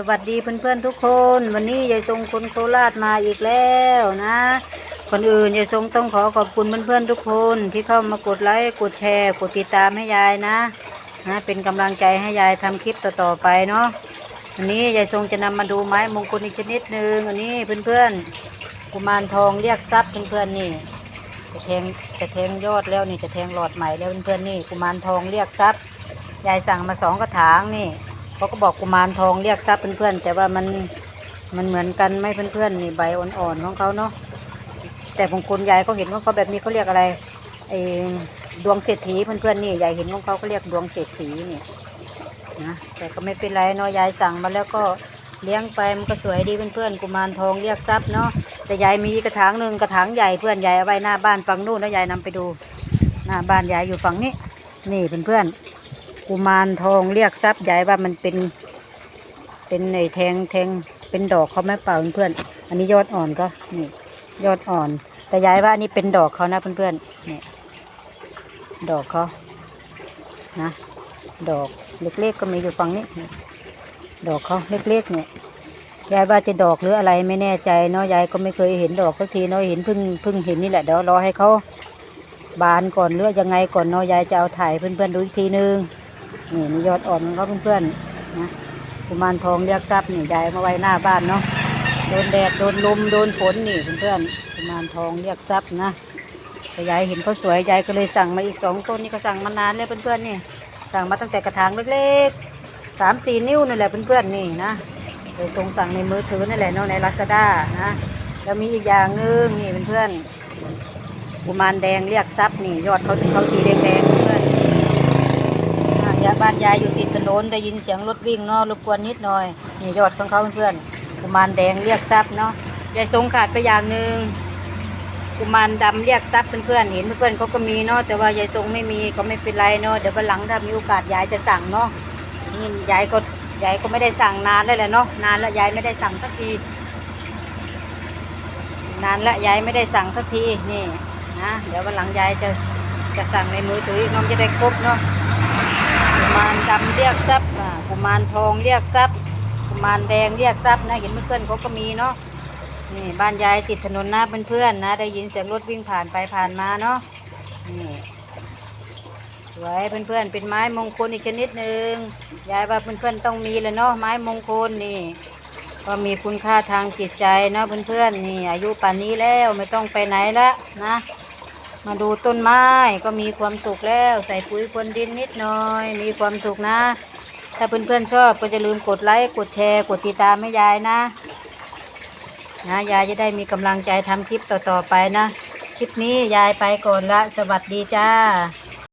สวัสดีเพื่อนๆทุกคน วันนี้ยายทรงคนโคราชมาอีกแล้วนะคนอื่นยายทรงต้องขอขอบคุณเพื่อนๆทุกคนที่เข้ามากดไลค์กดแชร์กดติดตามให้ยายนะนะเป็นกำลังใจให้ยายทำคลิปต่อๆไปเนาะวันนี้ยายทรงจะนำมาดูไม้มงคลอีกชนิดหนึ่งอันนี้เพื่อนๆกุมารทองเรียกทรัพย์เพื่อนๆนี่จะแทงจะแทงยอดแล้วนี่จะแทงหลอดใหม่แล้วเพื่อนๆนี่กุมารทองเรียกทรัพย์ยายสั่งมาสองกระถางนี่ เขาก็บอกกุมารทองเรียกทรัพย์เพื่อนๆแต่ว่ามันมันเหมือนกันไหมเพื่อนๆนี่ใบอ่อนๆของเขาเนาะแต่บางคนยายเขาเห็นว่าเขาแบบนี้เขาเรียกอะไรไอ้ดวงเศรษฐีเพื่อนๆนี่ยายเห็นของเขาเขาเรียกดวงเศรษฐีนี่นะแต่ก็ไม่เป็นไรเนาะยายสั่งมาแล้วก็เลี้ยงไปมันก็สวยดีเพื่อนๆกุมารทองเรียกทรัพย์เนาะแต่ยายมีกระถางหนึ่งกระถางใหญ่เพื่อนยายเอาไว้หน้าบ้านฝั่งนู้นแล้วยายนำไปดูหน้าบ้านยายอยู่ฝั่งนี้นี่เพื่อนๆ กุมารทองเรียกทรัพย์ยายว่ามันเป็น เป็นในแทงแทงเป็นดอกเขาไหมเปล่าเพื่อนอันนี้ยอดอ่อนก็นี่ยอดอ่อน แต่ยายว่าอันนี้เป็นดอกเขานะเพื่อนๆนี่ดอกเขานะดอกเล็กๆก็มีอยู่ฝั่งนี้ ดอกเขาเล็กๆเนี่ยยายว่าจะดอกหรืออะไรไม่แน่ใจเนาะยายก็ไม่เคยเห็นดอกสักทีเนาะเห็นเพิ่งเพิ่งเห็นนี่แหละเดี๋ยวรอให้เขาบานก่อนหรือยังไงก่อนเนาะยายจะเอาถ่ายเพื่อนๆดูอีกทีนึง นี่นี่ยอดอ่อนของเขาเพื่อนๆนะกุมารทองเรียกทรัพย์นี่ยายมาไว้หน้าบ้านเนาะโดนแดดโดนลมโดนฝนนี่เพื่อนๆกุมารทองเรียกทรัพย์นะแต่ยายเห็นเขาสวยยายก็เลยสั่งมาอีกสองต้นนี่ก็สั่งมานานแล้วเพื่อนๆนี่ สั่งมาตั้งแต่กระถางเล็กๆสามสี่นิ้วนี่แหละเพื่อนๆนี่นะไปส่งสั่งในมือถือนั่นแหละเนาะในลาซาด้านะแล้วมีอีกอย่างหนึงนี่เพื่อนๆกุมารแดงเรียกทรัพย์นี่ยอดเขาเขาสีแดงแดงๆเพื่อน อ่ยาบ้านยายอยู่ติดถนนได้ยินเสียงรถวิ่งเนาะรบกวนนิดหน่อยนี่ยอดของเขาเพื่อนๆกุมารแดงเรียกทรัพย์เนาะยายสงขาดไปอย่างหนึ่งกุมารดำเรียกทรัพย์เพื่อนๆเห็นเพื่อนๆเขาก็มีเนาะแต่ว่ายายทรงไม่มีก็ไม่เป็นไรเนาะเดี๋ยววันหลังถ้ามีโอกาสยายจะสั่งเนาะนี่ยายก็ยายก็ไม่ได้สั่งนานแล้แหละเนาะนานแล้วยายไม่ได้สั่งสักทีนานแล้วยายไม่ได้สั่งสักทีนี่นะเดี๋ยววันหลังยายจะจะสั่งในมือถือน้องจะได้ครบเนาะ มารดำเรียกทรัพย์กุมารทองเรียกทรัพย์กุมารแดงเรียกทรัพย์นะเห็นเพื่อนๆเขาก็มีเนาะนี่บ้านยายติดถนนหน้าเพื่อนๆนะ ได้ยินเสียงรถวิ่งผ่านไปผ่านมาเนาะนี่สวยเพื่อนๆเป็นไม้มงคลอีกชนิดหนึ่งยายว่าเพื่อนๆต้องมีเลยเนาะไม้มงคลนี่ก็มีคุณค่าทางจิตใจเนาะเพื่อนๆนี่อายุป่านนี้แล้วไม่ต้องไปไหนละนะ มาดูต้นไม้ก็มีความสุขแล้ว ใส่ปุ๋ยพรวนดินนิดหน่อย มีความสุขนะ ถ้าเพื่อนๆชอบก็จะลืมกดไลค์กดแชร์ กดติดตามให้ยายนะ นะยายจะได้มีกำลังใจทำคลิปต่อๆไปนะ คลิปนี้ยายไปก่อนละ สวัสดีจ้า